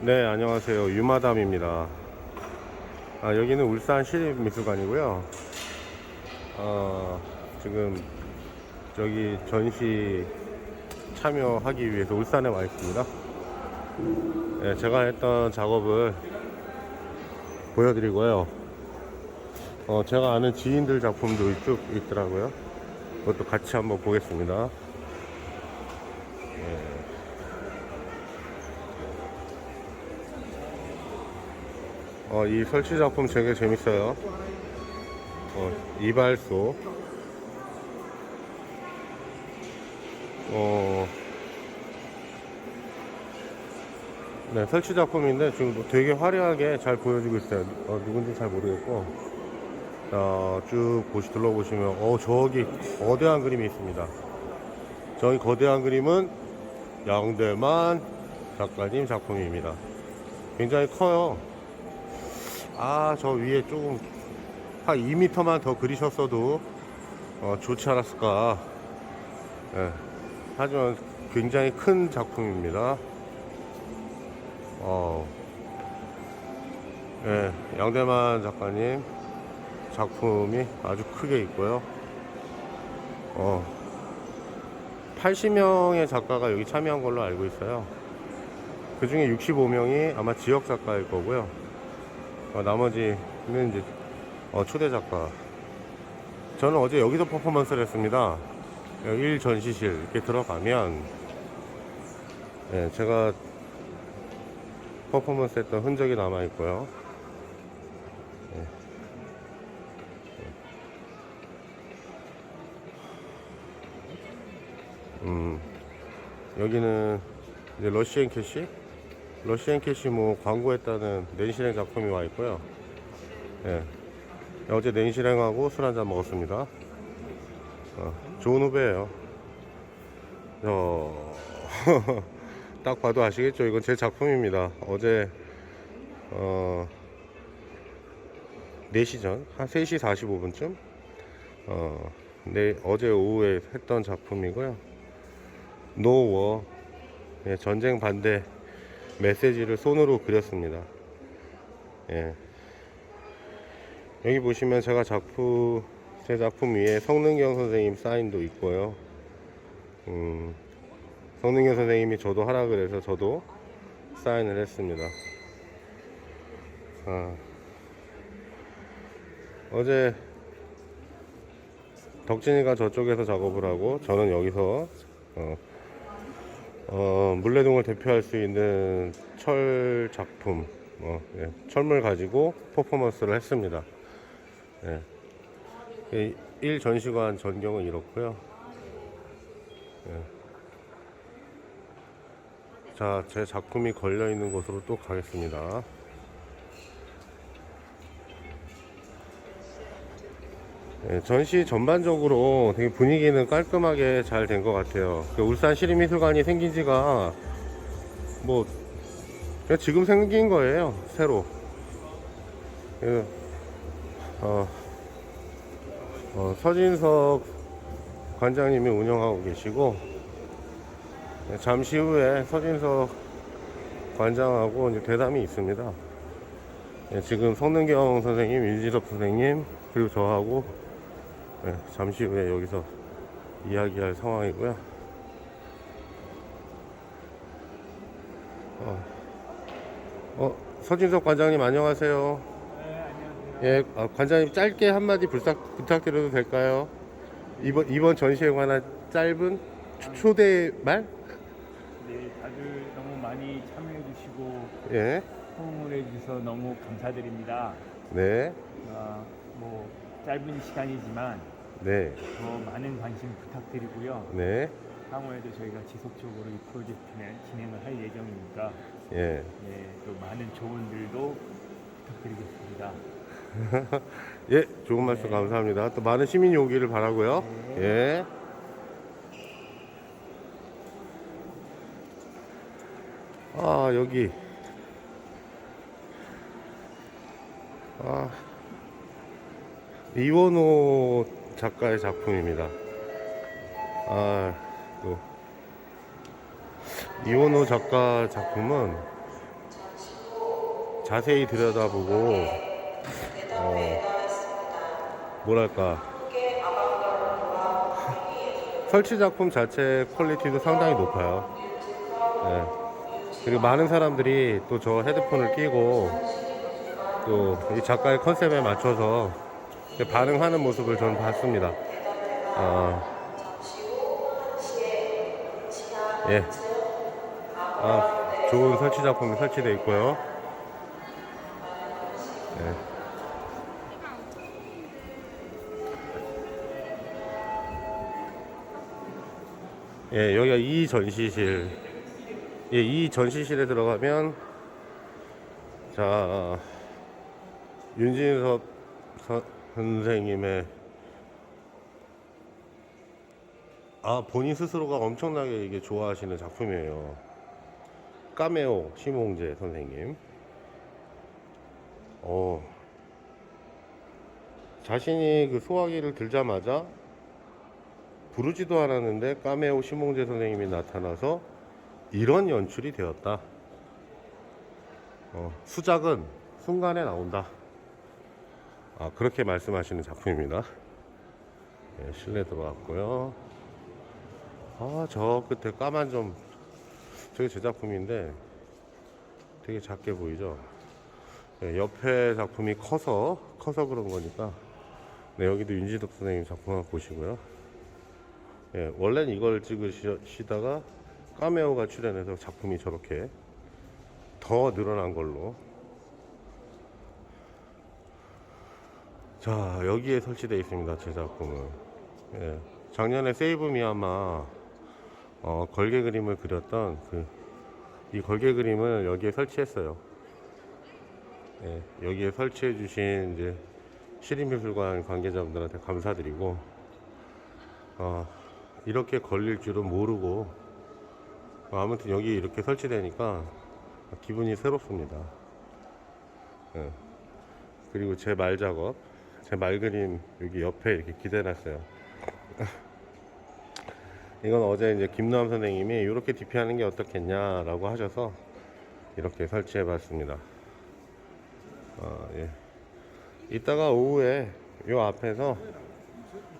네, 안녕하세요. 유마담입니다. 아, 여기는 울산 시립미술관이고요. 어, 지금 저기 전시 참여하기 위해서 울산에 와 있습니다. 네, 제가 했던 작업을 보여드리고요. 어, 제가 아는 지인들 작품도 쭉 있더라고요. 그것도 같이 한번 보겠습니다. 어, 이 설치 작품 되게 재밌어요. 어, 이발소. 어, 네, 설치 작품인데 지금 뭐 되게 화려하게 잘 보여주고 있어요. 어, 누군지 잘 모르겠고. 자, 쭉 보시, 둘러보시면, 어, 저기 거대한 그림이 있습니다. 저기 거대한 그림은 양대만 작가님 작품입니다. 굉장히 커요. 아, 저 위에 조금 한 2m만 더 그리셨어도 어, 좋지 않았을까. 예. 하지만 굉장히 큰 작품입니다. 어, 예, 양대만 작가님 작품이 아주 크게 있고요. 어, 80명의 작가가 여기 참여한 걸로 알고 있어요. 그 중에 65명이 아마 지역 작가일 거고요. 어, 나머지는 이제 어, 초대 작가. 저는 어제 여기서 퍼포먼스를 했습니다. 1 전시실 이렇게 들어가면 예, 제가 퍼포먼스 했던 흔적이 남아 있고요. 음, 여기는 이제 러시앤 캐시 러시앤 캐시 뭐 광고했다는 냉실행 작품이 와 있고요. 예. 어제 냉실행하고 술 한잔 먹었습니다. 어, 좋은 후배예요. 어, 딱 봐도 아시겠죠? 이건 제 작품입니다. 어제 어, 4시 전, 한 3시 45분쯤 어, 네, 어제 오후에 했던 작품이고요. 노워 예, 전쟁 반대 메시지를 손으로 그렸습니다. 예. 여기 보시면 제가 작품 제 작품 위에 성능경 선생님 사인도 있고요. 음, 성능경 선생님이 저도 하라 그래서 저도 사인을 했습니다. 아, 어제 덕진이가 저쪽에서 작업을 하고 저는 여기서 어, 어, 물레동을 대표할 수 있는 철 작품, 어, 예, 철물 가지고 퍼포먼스를 했습니다. 예. 이 1전시관 전경은 이렇고요. 예. 자, 제 작품이 걸려 있는 곳으로 또 가겠습니다. 전시 전반적으로 되게 분위기는 깔끔하게 잘 된 것 같아요. 그 울산 시립미술관이 생긴 지가 뭐 지금 생긴 거예요. 새로. 그, 어, 어, 서진석 관장님이 운영하고 계시고 예, 잠시 후에 서진석 관장하고 이제 대담이 있습니다. 예, 지금 성능경 선생님, 윤지섭 선생님 그리고 저하고 네, 잠시 후에 여기서 이야기할 상황이고요. 어, 어, 서진석 관장님 안녕하세요. 예, 아, 관장님 짧게 한마디 부탁, 부탁드려도 될까요? 이번 이번 전시에 관한 짧은 초- 초대 말? 네, 다들 너무 많이 참여해 주시고 예, 호응을 해 주셔서 너무 감사드립니다. 네, 아, 뭐 짧은 시간이지만 네, 더 많은 관심 부탁드리고요. 네, 향후에도 저희가 지속적으로 이 프로젝트는 진행을 할 예정이니까 예. 네, 또 많은 조언들도 부탁드리겠습니다. 예, 좋은 말씀 감사합니다. 또 많은 시민이 오기를 바라고요. 예. 아, 여기. 이원호 작가의 작품입니다. 아, 또. 이원호 작가 작품은 자세히 들여다보고 어, 뭐랄까 설치 작품 자체 퀄리티도 상당히 높아요. 예. 그리고 많은 사람들이 또 저 헤드폰을 끼고 또 이 작가의 컨셉에 맞춰서 반응하는 모습을 저는 봤습니다. 아, 예. 아, 좋은 설치 작품이 설치되어 있고요. 예. 예, 여기가 이 전시실. 예, 이 전시실에 들어가면 자 윤진섭 서- 선생님의 아 본인 스스로가 엄청나게 이게 좋아하시는 작품이에요. 까메오 심홍재 선생님. 어 자신이 그 소화기를 들자마자 부르지도 않았는데 까메오 심홍재 선생님이 나타나서 이런 연출이 되었다. 어, 수작은 순간에 나온다. 아, 그렇게 말씀하시는 작품입니다. 예, 실내 들어왔고요. 아, 저 끝에 까만 점, 저게 제 작품인데 되게 작게 보이죠? 예, 옆에 작품이 커서, 커서 그런 거니까. 네, 여기도 윤지덕 선생님 작품 한번 보시고요. 예, 원래는 이걸 찍으시다가 까메오가 출연해서 작품이 저렇게 더 늘어난 걸로. 자, 여기에 설치되어 있습니다. 제 작품은. 예, 작년에 세이브 미얀마 어, 걸개 그림을 그렸던 그, 이 걸개 그림을 여기에 설치했어요. 예, 여기에 설치해 주신 이제 시립미술관 관계자분들한테 감사드리고 어, 이렇게 걸릴 줄은 모르고 어, 아무튼 여기 이렇게 설치되니까 기분이 새롭습니다. 예. 그리고 제 말 작업, 제 말 그림 여기 옆에 이렇게 기대놨어요. 이건 어제 이제 김노함 선생님이 이렇게 DP하는 게 어떻겠냐라고 하셔서 이렇게 설치해 봤습니다. 어, 예. 이따가 오후에 요 앞에서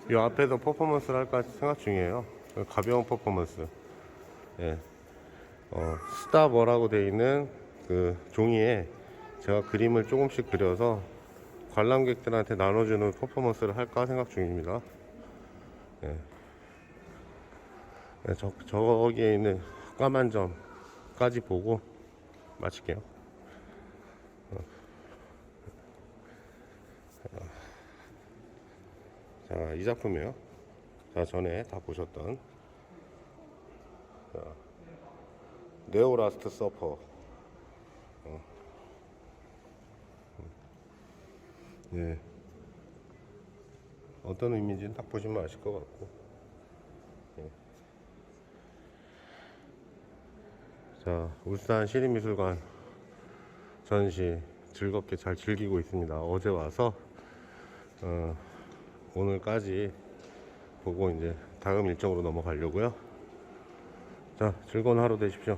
요 앞에서 퍼포먼스를 할까 생각 중이에요. 가벼운 퍼포먼스. 예. 어, 스타 뭐라고 돼 있는 그 종이에 제가 그림을 조금씩 그려서 관람객들한테 나눠주는 퍼포먼스를 할까 생각 중입니다. 예. 네, 저, 저기에 있는 까만 점까지 보고 마칠게요. 어. 자, 이 작품이에요. 자, 전에 다 보셨던. 자, 네오라스트 서퍼. 예. 어떤 의미인지는 딱 보시면 아실 것 같고. 예. 자, 울산 시립미술관 전시 즐겁게 잘 즐기고 있습니다. 어제 와서 어, 오늘까지 보고 이제 다음 일정으로 넘어가려고요. 자, 즐거운 하루 되십시오.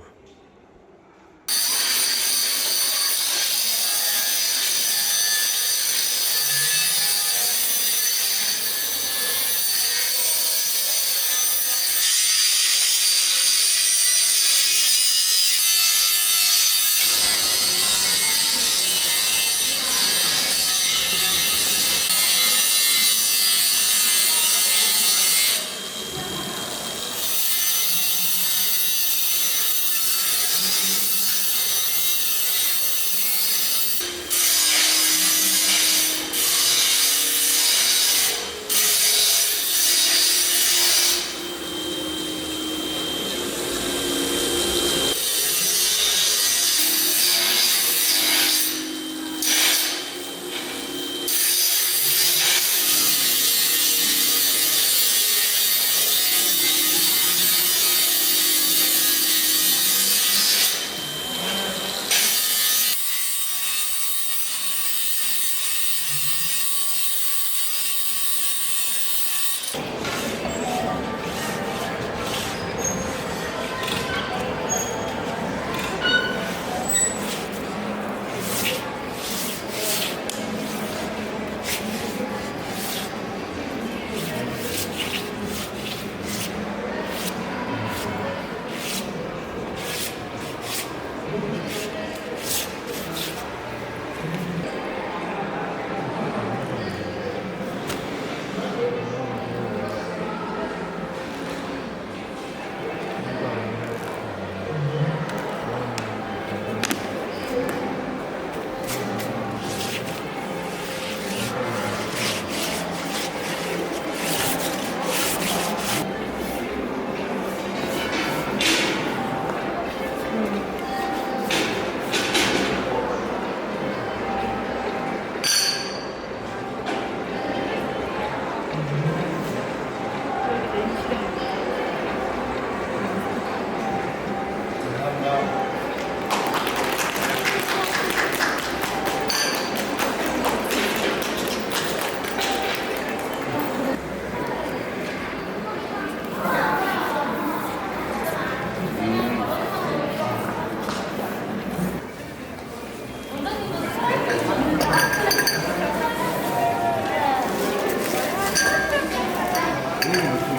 Спасибо.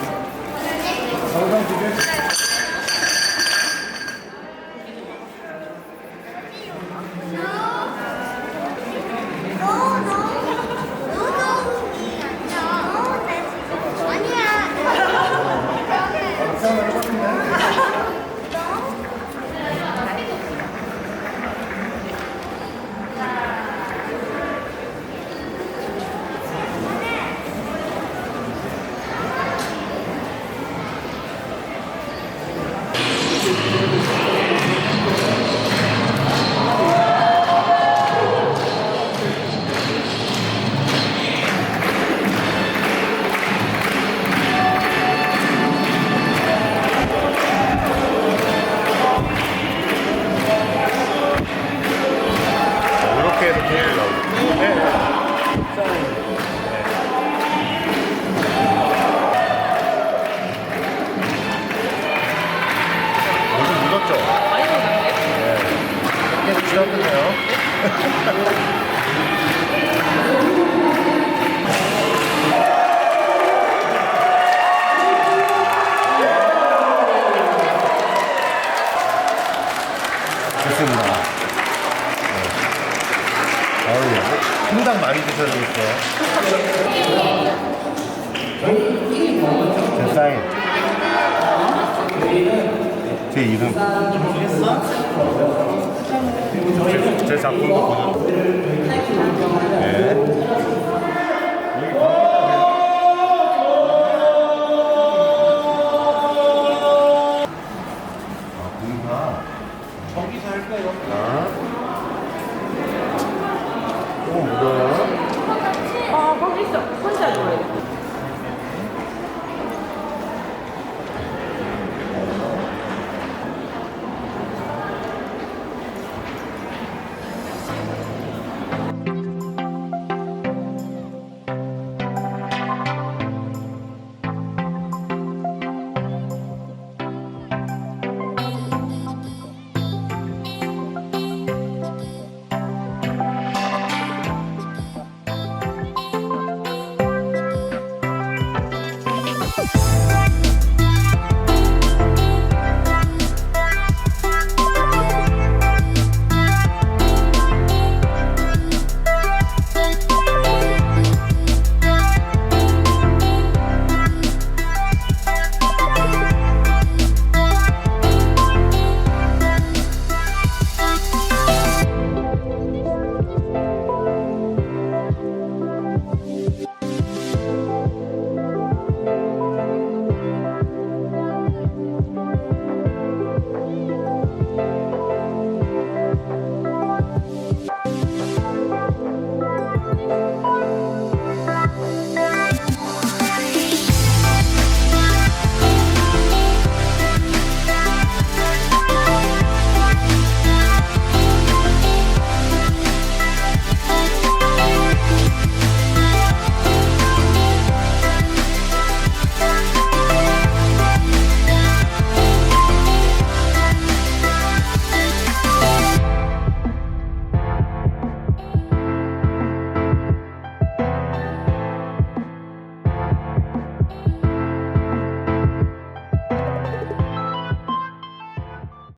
있어요. 제 사인. 제 이름. 제, 제 작품도 보셨 네.